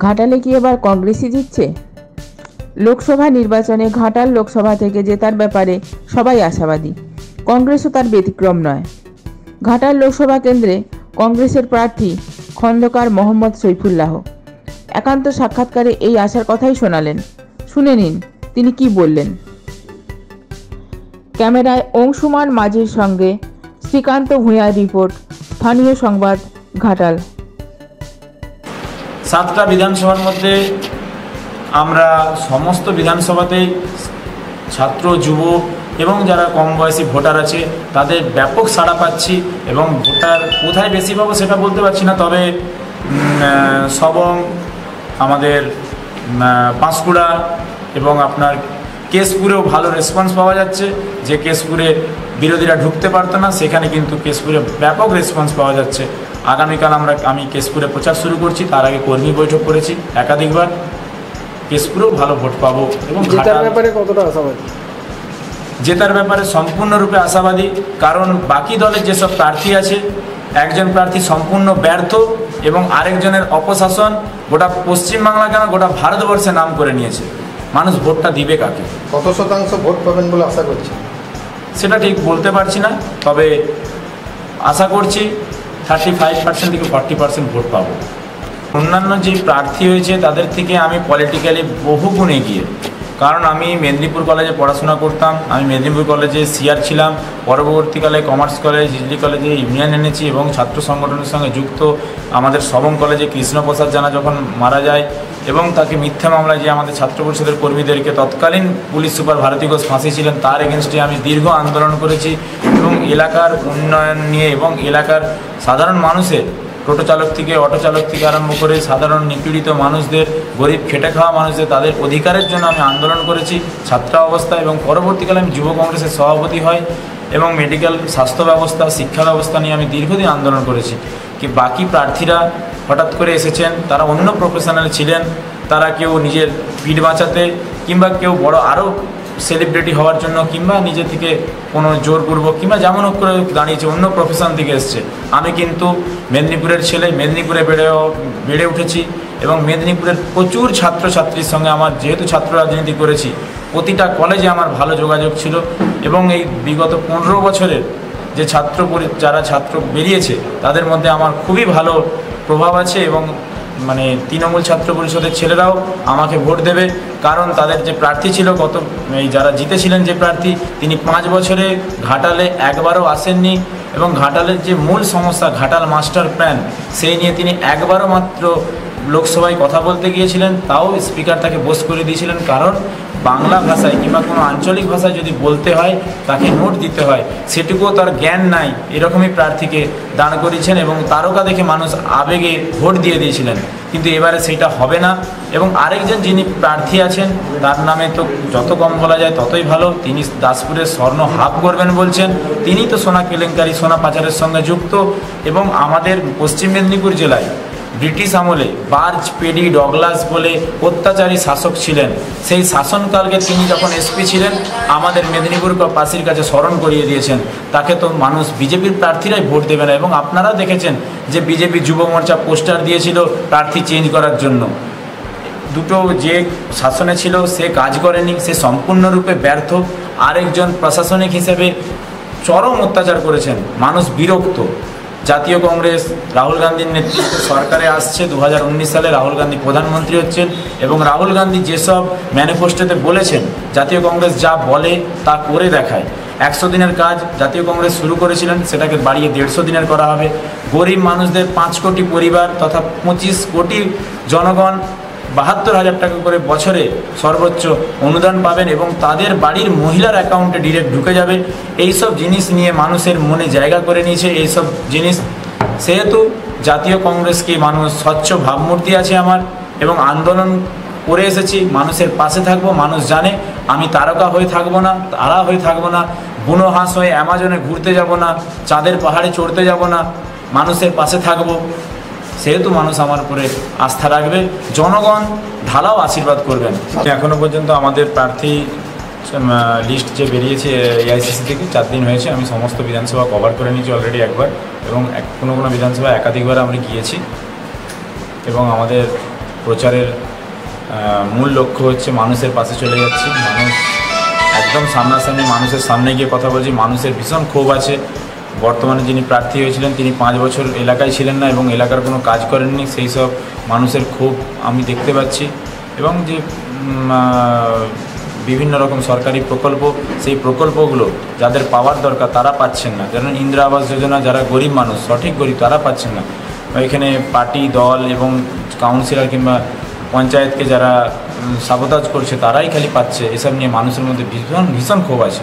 ঘাটালে কি এবার কংগ্রেসই জিতছে? লোকসভা নির্বাচনে ঘাটাল লোকসভা থেকে জেতার ব্যাপারে সবাই আশাবাদী। কংগ্রেসও তার ব্যতিক্রম নয়। ঘাটাল লোকসভা কেন্দ্রে কংগ্রেসের প্রার্থী খন্দকার মোহাম্মদ সৈফুল্লাহ। একান্ত সাক্ষাৎকারে এই আশার কথাই শোনালেন। শুনে নিন, তিনি কি বললেন? ক্যামেরায় অংশুমান মাঝির সঙ্গে শ্রীকান্ত ভূঁইয়ার রিপোর্ট, স্থানীয় সংবাদ, ঘাটাল। সাতটা বিধানসভার মধ্যে আমরা সমস্ত বিধানসভাতেই ছাত্র, যুব এবং যারা কম বয়সী ভোটার আছে, তাদের ব্যাপক সাড়া পাচ্ছি এবং ভোটার কোথায় বেশি পাবো সেটা বলতে পারছি না। তবে সবং আমাদের পাঁশকুড়া এবং আপনার কেশপুরেও ভালো রেসপন্স পাওয়া যাচ্ছে। যে কেশপুরে বিরোধীরা ঢুকতে পারতো না, সেখানে কিন্তু কেশপুরে ব্যাপক রেসপন্স পাওয়া যাচ্ছে। আগামীকাল আমরা আমি কেশপুরে প্রচার শুরু করছি তার আগে কর্মী বৈঠক করেছি একাধিকবার। কেশপুরেও ভালো ভোট পাবো এবং জেতার ব্যাপারে কতটা আশাবাদী? জেতার ব্যাপারে সম্পূর্ণরূপে আশাবাদী কারণ বাকি দলের যেসব প্রার্থী আছে একজন প্রার্থী সম্পূর্ণ ব্যর্থ এবং আরেকজনের অপশাসন গোটা পশ্চিমবাংলা কেন গোটা ভারতবর্ষে নাম করে নিয়েছে? মানুষ ভোটটা দিবে কাকে? কত শতাংশ ভোট পাবেন বলে আশা করছি সেটা ঠিক বলতে পারছি না তবে আশা করছি থার্টি ফাইভ পার্সেন্ট থেকে ফর্টি পার্সেন্ট ভোট পাবো। অন্যান্য যে প্রার্থী হয়েছে, তাদের থেকে আমি পলিটিক্যালি বহু গুণে এগিয়ে। কারণ আমি মেদিনীপুর কলেজে পড়াশোনা করতাম, আমি মেদিনীপুর কলেজে সিআর ছিলাম, পরবর্তীকালে কমার্স কলেজ হিজলি কলেজে ইউনিয়ন এনেছি এবং ছাত্র সংগঠনের সঙ্গে যুক্ত আমাদের সবং কলেজে কৃষ্ণপ্রসাদ জানা যখন মারা যায় এবং তাকে মিথ্যা মামলায় যে আমাদের ছাত্র পরিষদের কর্মীদেরকে তৎকালীন পুলিশ সুপার ভারতী ঘোষ ফাঁসি ছিলেন, তার এগেনস্টে আমি দীর্ঘ আন্দোলন করেছি এবং এলাকার উন্নয়ন নিয়ে এবং এলাকার সাধারণ মানুষের টোটো চালক থেকে অটো চালক থেকে আরম্ভ করে সাধারণ নিপীড়িত মানুষদের, গরিব খেটে খাওয়া মানুষদের তাদের অধিকারের জন্য আমি আন্দোলন করেছি। ছাত্র অবস্থা এবং পরবর্তীকালে আমি যুব কংগ্রেসের সভাপতি হয় এবং মেডিকেল স্বাস্থ্য ব্যবস্থা, শিক্ষা ব্যবস্থা নিয়ে আমি দীর্ঘদিন আন্দোলন করেছি। কি বাকি প্রার্থীরা হঠাৎ করে এসেছেন, তারা অন্য প্রফেশনাল ছিলেন, তারা কেউ নিজের পিঠ বাঁচাতে কিংবা কেউ বড় আরও সেলিব্রিটি হওয়ার জন্য কিংবা নিজে থেকে কোনো জোরপূর্বক কিংবা যেমন হোক করে দাঁড়িয়েছে, অন্য প্রফেশন থেকে এসছে। আমি কিন্তু মেদিনীপুরের ছেলে, মেদিনীপুরে বেড়ে বেড়ে উঠেছি এবং মেদিনীপুরের প্রচুর ছাত্রছাত্রীর সঙ্গে আমার যেহেতু ছাত্র রাজনীতি করেছি, প্রতিটা কলেজে আমার ভালো যোগাযোগ ছিল এবং এই বিগত পনেরো বছরের যে ছাত্র যারা ছাত্র বেরিয়েছে, তাদের মধ্যে আমার খুবই ভালো প্রভাব আছে এবং মানে তৃণমূল ছাত্র পরিষদের ছেলেরাও আমাকে ভোট দেবে। কারণ তাদের যে প্রার্থী ছিল গত এই যারা জিতেছিলেন যে প্রার্থী, তিনি পাঁচ বছরে ঘাটালে একবারও আসেননি এবং ঘাটালের যে মূল সমস্যা ঘাটাল মাস্টার প্ল্যান, সেই নিয়ে তিনি একবারও মাত্র লোকসভায় কথা বলতে গিয়েছিলেন, তাও স্পিকার তাকে বোস করে দিয়েছিলেন। কারণ বাংলা ভাষায় কিংবা কোনো আঞ্চলিক ভাষায় যদি বলতে হয়, তাকে নোট দিতে হয়, সেটুকুও তার জ্ঞান নাই। এরকমই প্রার্থীকে দান করেছেন এবং তারকা দেখে মানুষ আবেগে ভোট দিয়ে দিয়েছিলেন। কিন্তু এবারে সেটা হবে না এবং আরেকজন যিনি প্রার্থী আছেন, তার নামে তো যত কম বলা যায় ততই ভালো। তিনি দাসপুরের স্বর্ণ হাফ করবেন বলছেন। তিনি তো সোনা কেলেঙ্কারি, সোনা পাচারের সঙ্গে যুক্ত এবং আমাদের পশ্চিম মেদিনীপুর জেলায় ব্রিটিশ আমলে বার্জ পেডি ডগলাস বলে অত্যাচারী শাসক ছিলেন। সেই শাসনকালকে তিনি যখন এসপি ছিলেন, আমাদের মেদিনীপুর পাশির কাছে স্মরণ করিয়ে দিয়েছেন। তাকে তো মানুষ বিজেপির প্রার্থীরাই ভোট দেবে না। এবং আপনারা দেখেছেন যে বিজেপি যুব মোর্চা পোস্টার দিয়েছিল প্রার্থী চেঞ্জ করার জন্য। দুটো যে শাসনে ছিল, সে কাজ করেনি, সে সম্পূর্ণরূপে ব্যর্থ। আরেকজন প্রশাসনিক হিসেবে চরম অত্যাচার করেছেন। মানুষ বিরক্ত। জাতীয় কংগ্রেস, রাহুল গান্ধীর নেতৃত্বে সরকারে আসছে দু হাজার উনিশ সালে রাহুল গান্ধী প্রধানমন্ত্রী হচ্ছেন এবং রাহুল গান্ধী যেসব ম্যানিফেস্টোতে বলেছেন, জাতীয় কংগ্রেস যা বলে তা করে দেখায়। একশো দিনের কাজ জাতীয় কংগ্রেস শুরু করেছিলেন, সেটাকে বাড়িয়ে দেড়শো দিনের করা হবে। গরিব মানুষদের পাঁচ কোটি পরিবার তথা পঁচিশ কোটি জনগণ বাহাত্তর হাজার টাকা করে বছরে সর্বোচ্চ অনুদান পাবেন এবং তাদের বাড়ির মহিলার অ্যাকাউন্টে ডিরেক্ট ঢুকে যাবে। এই সব জিনিস নিয়ে মানুষের মনে জায়গা করে নিয়েছে। এই সব জিনিস সেহেতু জাতীয় কংগ্রেসকে মানুষ স্বচ্ছ ভাবমূর্তি আছে আমার এবং আন্দোলন করে এসেছি। মানুষের পাশে থাকব, মানুষ জানে আমি তারকা হয়ে থাকব না, তারা হয়ে থাকব না, বুনো হাঁস হয়ে অ্যামাজনে ঘুরতে যাব না, চাঁদের পাহাড়ে চড়তে যাব না, মানুষের পাশে থাকব। সেহেতু মানুষ আমার উপরে আস্থা রাখবে। জনগণ ঢালাও আশীর্বাদ করবেন। এখনও পর্যন্ত আমাদের প্রার্থী লিস্ট যে বেরিয়েছে এআইসিসি থেকে, চার দিন হয়েছে। আমি সমস্ত বিধানসভা কভার করে নিয়েছি অলরেডি একবার এবং কোনো কোনো বিধানসভা একাধিকবার আমরা গিয়েছি। এবং আমাদের প্রচারের মূল লক্ষ্য হচ্ছে মানুষের পাশে চলে যাচ্ছি। মানুষ একদম সামনাসামনি মানুষের সামনে গিয়ে কথা বলছি। মানুষের ভীষণ ক্ষোভ আছে। বর্তমানে যিনি প্রার্থী হয়েছিলেন, তিনি পাঁচ বছর এলাকায় ছিলেন না এবং এলাকার কোনো কাজ করেননি। সেই সব মানুষের ক্ষোভ আমি দেখতে পাচ্ছি এবং যে বিভিন্ন রকম সরকারি প্রকল্প, সেই প্রকল্পগুলো যাদের পাওয়ার দরকার তারা পাচ্ছেন না। যেমন ইন্দিরা আবাস যোজনা, যারা গরিব মানুষ, সঠিক গরিব তারা পাচ্ছেন না। এখানে পার্টি দল এবং কাউন্সিলর কিংবা পঞ্চায়েতকে যারা সাবতাজ করছে, তারাই খালি পাচ্ছে। এসব নিয়ে মানুষের মধ্যে ভীষণ ভীষণ ক্ষোভ আছে।